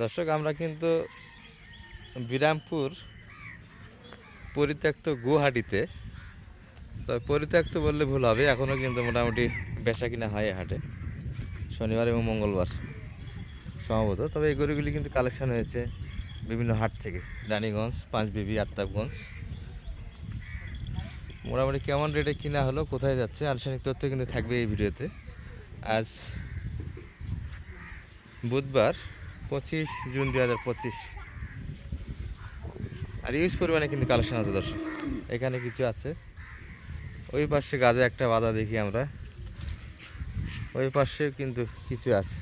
দর্শক, আমরা কিন্তু বিরামপুর পরিত্যক্ত গুয়াহাটিতে। তবে পরিত্যক্ত বললে ভুল হবে এখনও কিন্তু মোটামুটি বেচা কিনা হয় হাটে। শনিবার এবং মঙ্গলবার সম্ভবত। তবে এই গরুগুলি কিন্তু কালেকশন হয়েছে বিভিন্ন হাট থেকে। রানীগঞ্জ, পাঁচবিবি আত্তাবগঞ্জ মোটামুটি কেমন রেটে কিনা হলো, কোথায় যাচ্ছে, আনুষ্ঠানিক তথ্য কিন্তু থাকবে এই ভিডিওতে। আজ বুধবার পঁচিশ, জুন দুই হাজার পঁচিশ। আর ইউজ পরিমাণে কিন্তু কালেকশন আছে দর্শক। এখানে কিছু আছে। ওই পাশে গাছে একটা বাধা দেখি আমরা। ওই পাশে কিন্তু কিছু আছে।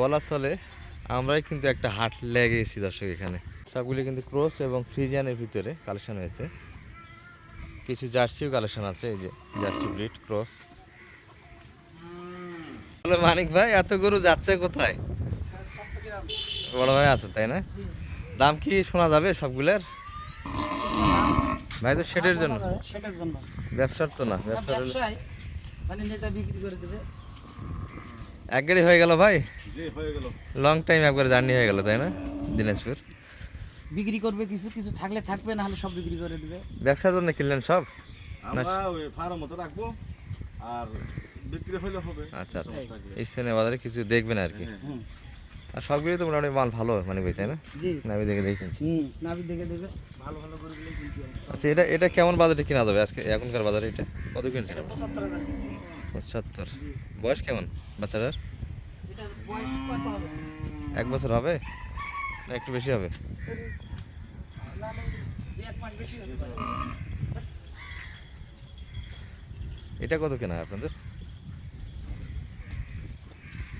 বলা চলে, আমরাই কিন্তু একটা হাট লেগে গেছি দর্শক এখানে। সবগুলি কিন্তু ক্রস এবং ফ্রিজিয়ানের ভিতরে কালেকশন হয়েছে। কিছু জার্সিও কালেকশন আছে, এই যে জার্সি ব্রিড ক্রস বলো মানিক ভাই এত গরু যাচ্ছে কোথায়? বড় ভাই আছে তাই না? দাম কি শোনা যাবে সবগুলোর? ভাই তো শেডের জন্য। সেটার জন্য। ব্যবসার তো না ব্যবসার মানে নেতা বিক্রি করে দেবে। এক গাড়ি হয়ে গেল ভাই? হয়ে গেল। লং টাইম একবার জার্নি হয়ে গেল তাই না? দিনাজপুর। বিক্রি করবে কিছু কিছু থাকলে থাকবে না হলে সব বিক্রি করে দেবে। ব্যবসার জন্য কিনলেন সব? আমরা ফার্ম মতো রাখব আর বিক্রি হইলে হবে। আচ্ছা আচ্ছা। এই স্থানে বাজারে কিছু দেখবেন আর কি। হ্যাঁ। আর সবগুলোই তো মোটামুটি মাল ভালো মানে ভাই তাই না? জি। না আমি দেখে দেখে কিনছি নাবি দেখে দেখে ভালো ভালো করে দিলে কিনতে আচ্ছা এটা এটা কেমন বাজারে কিনা যাবে আজকে এখনকার বাজারে এটা? কত কিনছেন? পঁচাত্তর কিনছি। বয়স কেমন বাচ্চাটার? এটার বয়স কত হবে? এক বছর হবে? না একটু বেশি হবে। এটা কত কেনা হয় আপনাদের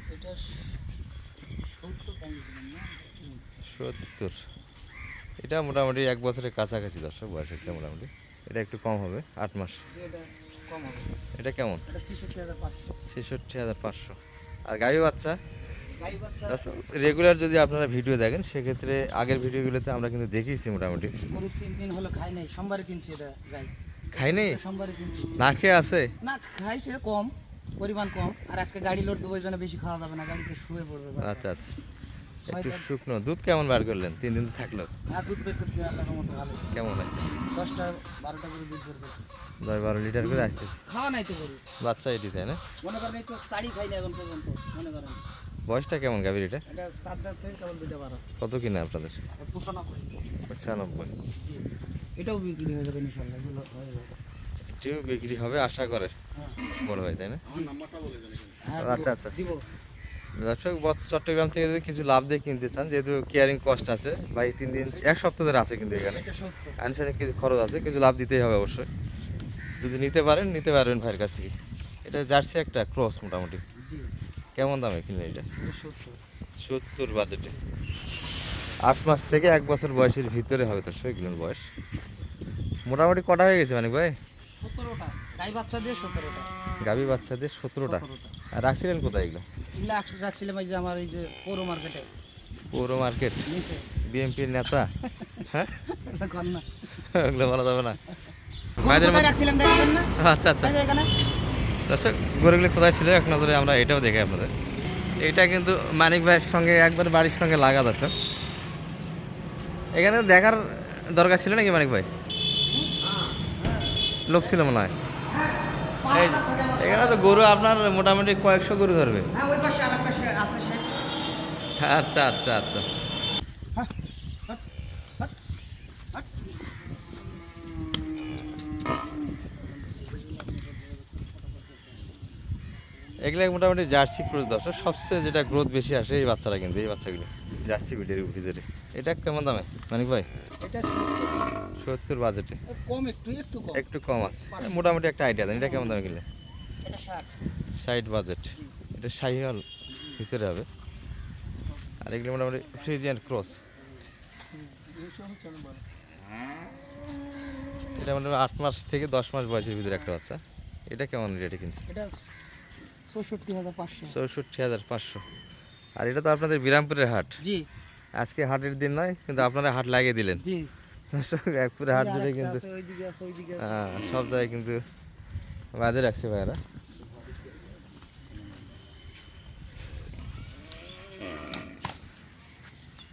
এটা সত্তর। এটা মোটামুটি এক বছরের কাছাকাছি দর্শক বয়স একটা মোটামুটি। এটা একটু কম হবে আট মাস। এটা কেমন? ছেষট্টি হাজার পাঁচশো। আর গাড়ি বাচ্চা? রেগুলার যদি আপনারা ভিডিও দেখেন সেক্ষেত্রে আগের ভিডিওগুলোতে আমরা কিন্তু দেখিয়েছি মোটামুটি। তিন দিন হলো খাই নাই সোমবারে কিনছি এটা গাই। খাইনি এটা সোমবারে কিনছি। না খেয়ে আছে? না খাইছে কম। পরিমাণ কম। আর আজকে গাড়ি লোড দেবো জন্য বেশি খাওয়া যাবে না গাড়িতে শুয়ে পড়বে। আচ্ছা আচ্ছা। একটু শুকনো দুধ কেমন বার করলেন? তিন দিন থাকল। আর দুধ বের করছে আল্লাহর মতো ভালো। কেমন আসতেছে? দশটা বারোটা করে দুধ বের করছে। দশ বারো লিটার করে আসতেছে। খাওয়া নাই তো গরু। বাচ্চা এটি তাই না? মনে করেন এই তো শাড়ি খাই না এখন পর্যন্ত মনে করেন। বয়সটা কেমন গাভীর এটা? এটা সাত দাঁত থেকে কেবল দুইটা বার আছে। কত কিনা আপনাদের? পঁচানব্বই। এটাও বিক্রি হয়ে যাবে ইনশাল্লাহ এগুলো হয়ে যাবে। এটিও বিক্রি হবে আশা করে। হ্যাঁ বড় ভাই তাই না? হ্যাঁ, আচ্ছা, আচ্ছা। দর্শক চট্টগ্রাম থেকে যদি কিছু লাভ দিয়ে কিনতে চান যেহেতু কেয়ারিং কস্ট আছে ভাই তিন দিন এক সপ্তাহ ধরে আছে কিন্তু এখানে। আনুষ্ঠানিক কিছু খরচ আছে কিছু লাভ দিতেই হবে অবশ্যই। যদি নিতে পারেন নিতে পারবেন ভাইয়ের কাছ থেকে। এটা জার্সি একটা ক্রস মোটামুটি। কেমন দামে কিনলেন এটা? এটা সত্তর। বাজেটে। আট মাস থেকে এক বছর বয়সের ভিতরে হবে তো সেগুলোর বয়স। মোটামুটি কটা হয়ে গেছে মানে ভাই? সতেরোটা। গাই বাচ্চা দিয়ে সতেরোটা। গাভী বাচ্চাদের সতেরোটা। রাখছিলেন কোথায় এগুলো? এগুলো রাখছিলাম এই যে আমার এই যে পৌর মার্কেটে। পৌর মার্কেট? নিচে। বিএমপির নেতা? হ্যাঁ? ওগুলো বলা যাবে না। গরু ভাইদের রাখছিলাম দেখবেন না? আচ্ছা আচ্ছা। দর্শক গরুগুলি কোথায় ছিল এক নজরে আমরা এটাও দেখে আপনাদের। এটা কিন্তু মানিক ভাইয়ের সঙ্গে একবার বাড়ির সঙ্গে লাগা দর্শক। এখানে দেখার দরকার ছিল নাকি মানিক ভাই? লোক ছিল মনে হয়। এই এখানে তো গরু আপনার মোটামুটি কয়েকশো গরু ধরবে। হ্যাঁ ওই পাশে আর এক পাশে আছে সেট আচ্ছা আচ্ছা আচ্ছা। হ্যাঁ হট, হট, হট। এগুলো মোটামুটি জার্সি ক্রুজ দর্শক সবচেয়ে যেটা গ্রোথ বেশি আসে এই বাচ্চারা কিন্তু এই বাচ্চাগুলো। জার্সি বিটের ভিতরে। এটা কেমন দামে মানিক ভাই? এটা সত্তর। বাজেটে। কম একটু একটু কম। একটু কম আছে। মোটামুটি একটা আইডিয়া দেন এটা কেমন দামে কিনলে এটা ষাট। বাজেট। এটা শাহিওয়াল ভিতরে হবে। আর এগুলো মোটামুটি ফ্রিজিয়ান ক্রস। এটা মোটামুটি আট মাস থেকে দশ মাস বয়সের ভিতরে একটা বাচ্চা। এটা কেমন রেটে কিনছে এটা চৌষট্টি হাজার পাঁচশো। চৌষট্টি হাজার পাঁচশো। আর এটা তো আপনাদের বিরামপুরের হাট। জি। আজকে হাটের দিন নয় কিন্তু আপনারা হাট লাগিয়ে দিলেন। জি। একপুরে হাট জুড়ে কিন্তু। হ্যাঁ, সব জায়গায় কিন্তু বাজে রাখছে ভাইরা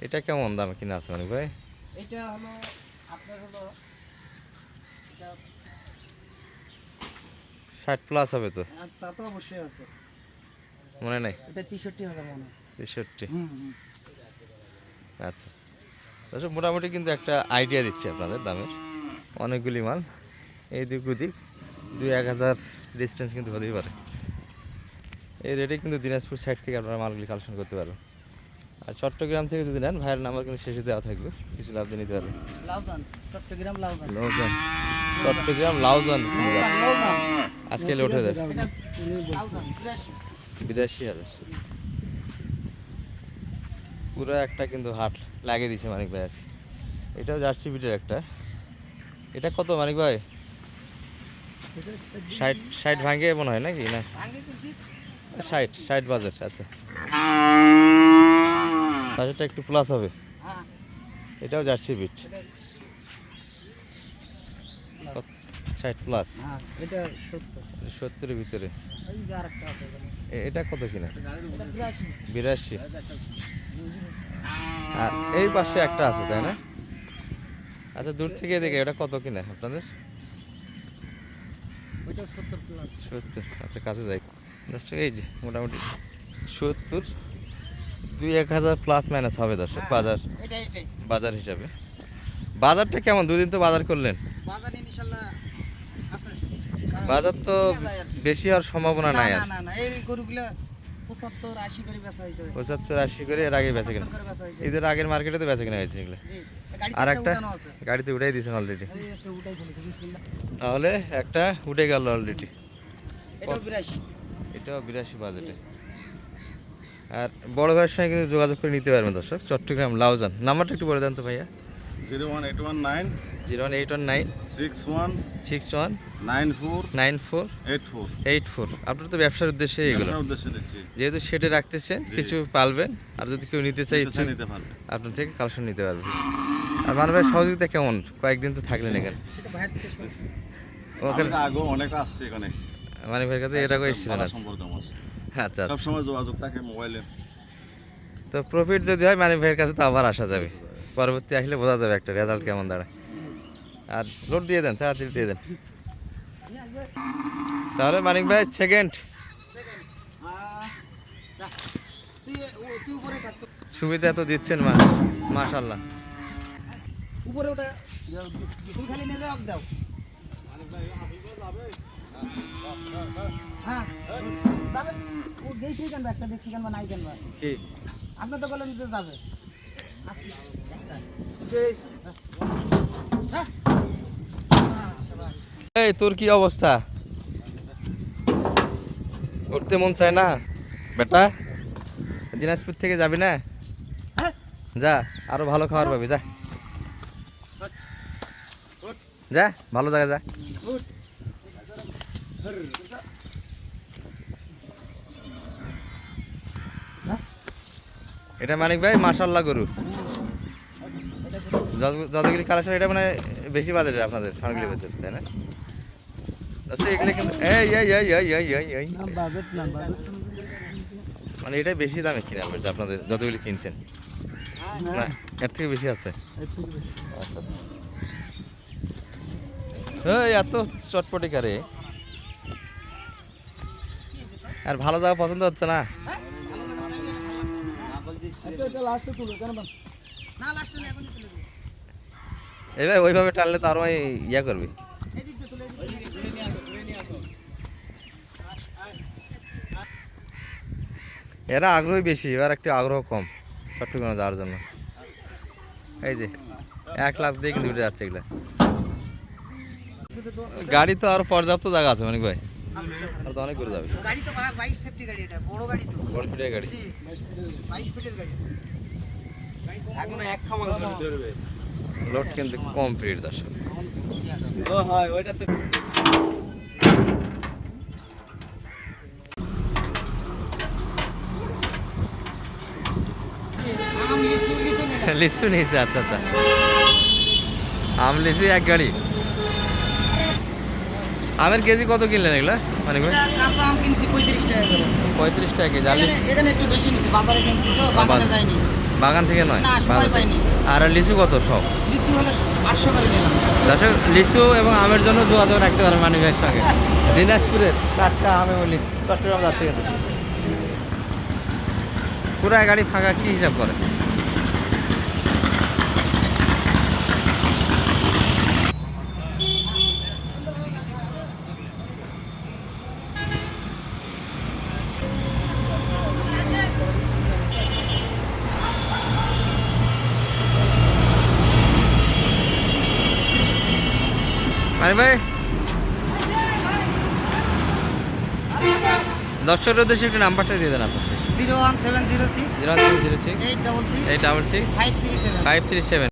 এটা কেমন দামে কিনা আছে মানে ভাই? এটা হলো আপনার হলো ষাট প্লাস হবে তো? হ্যাঁ, তা তো অবশ্যই আছে। মনে নাই? এটা তেষট্টি হাজার মনে তেষট্টি। আচ্ছা। দর্শক মোটামুটি কিন্তু একটা আইডিয়া দিচ্ছে আপনাদের দামের। অনেকগুলি মাল এই দিক ওদিক দুই এক হাজার ডিস্টেন্স কিন্তু হতেই পারে। এই রেটে কিন্তু দিনাজপুর সাইড থেকে আপনারা মালগুলি কালেকশন করতে পারবেন। আর চট্টগ্রাম থেকে যদি নেন ভাইয়ের নাম্বার কিন্তু শেষে দেওয়া থাকবে কিছু লাভ দিয়ে নিতে পারবেন। লাউজান চট্টগ্রাম লাউজান। চট্টগ্রাম লাউজান। আজকে হয়ে যায়। বিরাশি হাজার। পুরো একটা কিন্তু হাট লাগিয়ে দিছে মানিক ভাই আজকে। এটাও জার্সি বিটের একটা। এটা কত মানিক ভাই? ষাট ষাট ভাঙে মনে হয় নাকি? না। ষাট ষাট বাজার আচ্ছা। বাজারটা একটু প্লাস হবে। এটাও জার্সি বিট। ষাট প্লাস হ্যাঁ সত্তরের ভিতরে। এটা কত কিনা? বিরাশি। বিরাশি। আর এই পাশে একটা আছে তাই না? আচ্ছা দূর থেকে দেখে এটা কত কিনা আপনাদের? সত্তর আচ্ছা কাছে যাই। দর্শক এই যে মোটামুটি সত্তর। দুই এক হাজার প্লাস মাইনাস হবে দর্শক বাজার। বাজার হিসাবে। বাজারটা কেমন? দুদিন তো বাজার করলেন বাজারে ইনশাল্লাহ আছে কারণ বাজার তো আর বেশি হওয়ার সম্ভাবনা নাই না আর। না না এই গরুগুলো পঁচাত্তর আশি করে বেচা হয়েছে। পঁচাত্তর আশি করে এর আগে বেচে কিনা। 77 বেচা হয়েছে। এদের আগের মার্কেটে তো বেচে কিনা হয়েছে এগুলো। জি আর একটা গাড়িতে উঠাই দিয়েছেন অলরেডি এই একটা উঠাই ফেলেছে বিসমিল্লাহ। তাহলে একটা উঠে গেল অলরেডি এটাও বিরাশি বাজেটে। আর বড় ভাইয়ের সঙ্গে কিন্তু যোগাযোগ করে নিতে পারবেন দর্শক। চট্টগ্রাম লাউজান। নাম্বারটা একটু বলে দেন তো ভাইয়া। Zero one eight one nine zero one eight one nine six one six one nine four nine four eight four eight four আপনার তো ব্যবসার উদ্দেশ্যে এগুলো উদ্দেশ্যে দিচ্ছি। যেহেতু শেডে রাখতেছেন কিছু পালবেন আর যদি কেউ নিতে চাই ইচ্ছুক নিতে পারবে। আপনার থেকে কালেকশন নিতে পারবেন আর মানে ভাই সহযোগিতা কেমন? কয়েকদিন তো থাকলেন এখানে। সেটা। ওখানে আগেও অনেক আসছে এখানে। মানে ভাইয়ের কাছে এর আগে এসেছিলেন আচ্ছা। আমার। আচ্ছা সব সময় যোগাযোগ থাকে মোবাইলে। তো প্রফিট যদি হয় মানিক ভাইয়ের কাছে তো আবার আসা যাবে। পরবর্তী আসলে বোঝা যাবে একটা রেজাল্ট কেমন দাঁড়ায়। আর লোড দিয়ে দেন তাড়াতাড়ি দিয়ে দেন। তাহলে মানিক ভাই সেকেন্ড সুবিধা তো দিচ্ছেন মা মাশাল্লাহ উপরে ওটা খালি নিয়ে যাও দাও। হ্যাঁ যাবে। ও কেন একটা দেখছি কেন নাই কেন আপনি তো বলেন যে যাবে। এই, তোর কি অবস্থা? উঠতে মন চায় না? বেটা, দিনাজপুর থেকে যাবি না? যা, আরও ভালো খাবার পাবি, যা। যা, ভালো জায়গা যা। এটা মানিক ভাই মাশাল্লাহ গরু। যতগুলি কালেকশন এটা মানে বেশি বাজেট আপনাদের সামগ্রী বাজেট তাই না? আচ্ছা এগুলো কিন্তু এই এই এই এই এই এই এই। বাজেট না বাজেট মানে এটা বেশি দামে কিনা পড়ছে আপনাদের যতগুলি কিনছেন। না এর থেকে বেশি আছে? আচ্ছা আচ্ছা। এই এত চটপটি কারে। আর ভালো জায়গা পছন্দ হচ্ছে না? কেন না লাস্টে এখন এবার ওইভাবে টানলে তো আরও ইয়া করবি। এরা আগ্রহী বেশি এবার একটু আগ্রহ কম চট্টগ্রামে যাওয়ার জন্য। এই যে এক লাখ দিয়ে কিন্তু উঠে যাচ্ছে এগুলা। গাড়ি তো আরও পর্যাপ্ত জায়গা আছে মানে ভাই। আর তো অনেক করে যাবে। গাড়ি তো ভাড়া বাইশ সেফটি গাড়ি এটা বড় গাড়ি তো। বড় ফিটের গাড়ি। জি বাইশ ফিটের গাড়ি। এখন এক খামার ধরবে। লোড কিন্তু কম ফিট দর্শক। ও ওইটা তো আম লিচু নিয়েছে আচ্ছা আচ্ছা আম লিচু এক গাড়ি। আমের কেজি কত কিনলেন এগুলা? মানে কাঁচা আম কিনছি পঁয়ত্রিশ টাকা করে। পঁয়ত্রিশ টাকা কেজি এখানে একটু বেশি নিছি বাজারে কিনছি তো বাগানে বাজারে। বাগান থেকে নয়। আর লিচু কত সব লিচু দর্শক এবং আমের জন্য যোগাযোগ রাখতে পারেন মানি ভাইয়ের সঙ্গে দিনাজপুরের টাটকা আম এবং লিচু চট্টগ্রাম যাচ্ছে পুরা গাড়ি ফাঁকা কি হিসাব করে? মানি ভাই। দর্শকের উদ্দেশ্যে একটু নাম্বারটা দিয়ে দেন আপনার zero one seven zero six zero zero six eight double six eight double six five three seven. Five three seven.